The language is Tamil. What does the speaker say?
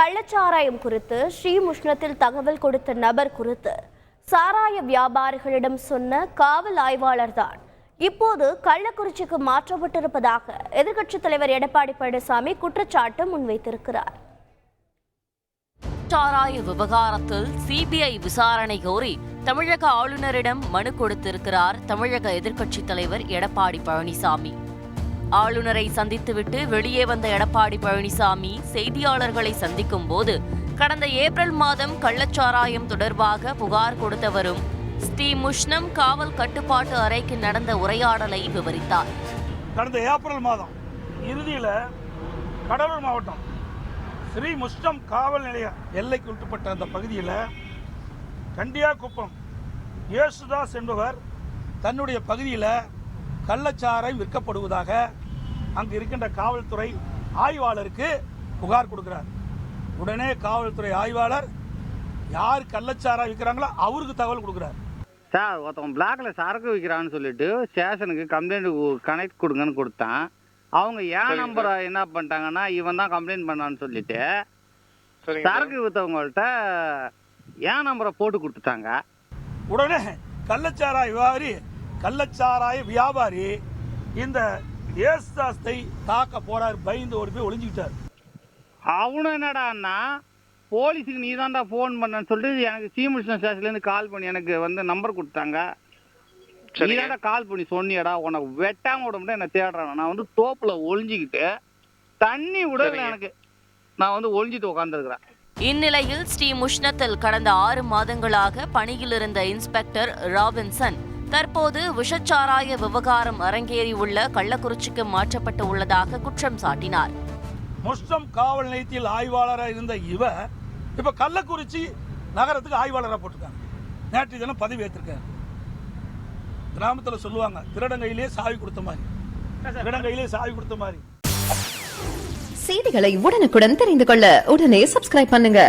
கள்ளச்சாராயம் குறித்து ஸ்ரீமுஷ்ணத்தில் தகவல் கொடுத்த நபர் குறித்து சாராய வியாபாரிகளிடம் சொன்ன காவல் ஆய்வாளர் தான். இப்போது கள்ளக்குறிச்சிக்கு மாற்றப்பட்டிருப்பதாக எதிர்க்கட்சித் தலைவர் எடப்பாடி பழனிசாமி குற்றச்சாட்டு முன்வைத்திருக்கிறார். சாராய விவகாரத்தில் சிபிஐ விசாரணை கோரி தமிழக ஆளுநரிடம் மனு கொடுத்திருக்கிறார் தமிழக எதிர்க்கட்சித் தலைவர் எடப்பாடி பழனிசாமி. ஆளுநரை சந்தித்துவிட்டு வெளியே வந்த எடப்பாடி பழனிசாமி செய்தியாளர்களை சந்திக்கும் போது கடந்த ஏப்ரல் மாதம் கள்ளச்சாராயம் தொடர்பாக புகார் கொடுத்தவரும் ஸ்ரீ முஷ்ணம் காவல் கட்டுப்பாட்டு அறைக்கு நடந்த உரையாடலை விவரித்தார். கடந்த ஏப்ரல் மாதம் இறுதியில் கடலூர் மாவட்டம் ஸ்ரீ முஷ்டம் காவல் நிலைய எல்லைக்கு உட்பட்ட அந்த பகுதியில் கண்டியாக்குப்பம் யேசுதாஸ் என்பவர் தன்னுடைய பகுதியில் கள்ளச்சாராயம் விற்கப்படுவதாக அங்கு இருக்கின்ற காவல்துறை ஆய்வாளருக்கு புகார் கொடுக்கிறார். உடனே காவல்துறை ஆய்வாளர் யார் கள்ளச்சாராயம் விற்கிறாங்களோ அவருக்கு தகவல் கொடுக்குறார். சார் ஒருத்தவன் பிளாக்ல சரக்கு விற்கிறான்னு சொல்லிட்டு ஸ்டேஷனுக்கு கம்ப்ளைண்ட் கனெக்ட் கொடுங்கன்னு கொடுத்தான். அவங்க ஏன் நம்பரை என்ன பண்ணிட்டாங்கன்னா இவன் தான் கம்ப்ளைண்ட் பண்ணான்னு சொல்லிட்டு. சரக்கு விற்றவங்கள்ட்ட ஏன் நம்பரை போட்டு கொடுத்துட்டாங்க? உடனே கள்ளச்சாராய வியாபாரி கள்ளச்சாராய வியாபாரி இந்த ஏசுதாஸை தாக்க போறார் பயந்து ஓடி போய் ஒளிஞ்சுக்கிட்டார். அவனும் என்னடான்னா போலீஸுக்கு நீ தான்டா ஃபோன் பண்ணன்னு சொல்லிட்டு எனக்கு சீமுஷ்ண ஸ்டேஷன்லேருந்து கால் பண்ணி எனக்கு வந்து நம்பர் கொடுத்தாங்க. நீ. தான்டா கால் பண்ணி சொன்னியடா உனக்கு வெட்டாம விட மட்டும் என்ன தேடுறான். நான் வந்து தோப்புல ஒளிஞ்சிக்கிட்டு தண்ணி விடல. எனக்கு. நான் வந்து ஒளிஞ்சிட்டு உட்காந்துருக்கிறேன் இந்நிலையில் ஸ்ரீ முஷ்ணத்தில் கடந்த ஆறு மாதங்களாக பணியில் இருந்த இன்ஸ்பெக்டர் ராபின்சன் தற்போது விஷச்சாராய விவகாரம் அரங்கேறியுள்ள கள்ளக்குறிச்சிக்கு மாற்றப்பட்டு உள்ளதாக குற்றம் சாட்டினார். முஸ்டம் காவல் நிலையத்தில் ஆய்வாளராக இருந்த இவர் இப்ப கள்ளக்குறிச்சி நகரத்துக்கு ஆய்வாளராக போட்டிருக்காங்க. நேற்று தினம் பதவி ஏற்றிருக்காரு கிராமத்தில் சொல்லுவாங்க திருடங்கையிலே சாவி கொடுத்த மாதிரி. திருடங்கையிலே சாவி கொடுத்த மாதிரி. செய்திகளை உடனுக்குடன் தெரிந்து கொள்ள உடனே சப்ஸ்கிரைப் பண்ணுங்க.